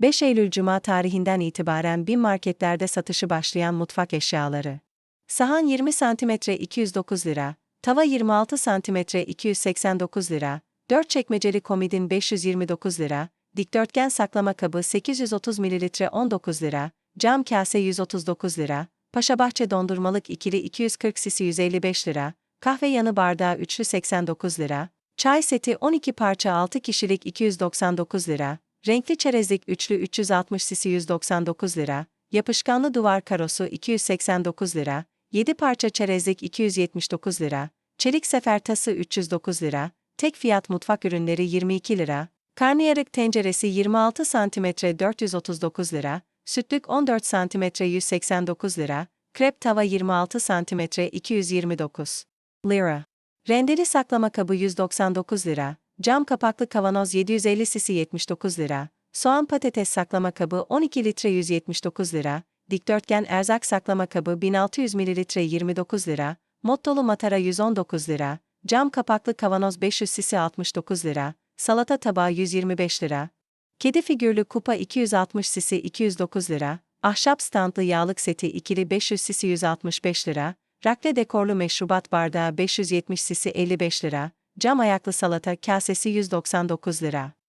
5 Eylül Cuma tarihinden itibaren bin marketlerde satışı başlayan mutfak eşyaları. Sahan 20 cm 209 lira, tava 26 cm 289 lira, 4 çekmeceli komodin 529 lira, dikdörtgen saklama kabı 830 ml 19 lira, cam kase 139 lira, Paşabahçe dondurmalık ikili 240 cc 155 lira, kahve yanı bardağı üçlü 89 lira, çay seti 12 parça 6 kişilik 299 lira, renkli çerezlik üçlü 360 cc 199 lira, yapışkanlı duvar karosu 289 lira, 7 parça çerezlik 279 lira, çelik sefer tası 309 lira, tek fiyat mutfak ürünleri 22 lira, karnıyarık tenceresi 26 cm 439 lira, sütlük 14 cm 189 lira, krep tava 26 cm 229 lira. Rendeli saklama kabı 199 lira, cam kapaklı kavanoz 750 cc 79 lira, soğan patates saklama kabı 12 litre 179 lira, dikdörtgen erzak saklama kabı 1600 ml 29 lira, mottolu matara 119 lira, cam kapaklı kavanoz 500 cc 69 lira, salata tabağı 125 lira, kedi figürlü kupa 260 cc 209 lira, ahşap standlı yağlık seti ikili 500 cc 165 lira, rakle dekorlu meşrubat bardağı 570 cc 55 lira, cam ayaklı salata kasesi 199 lira.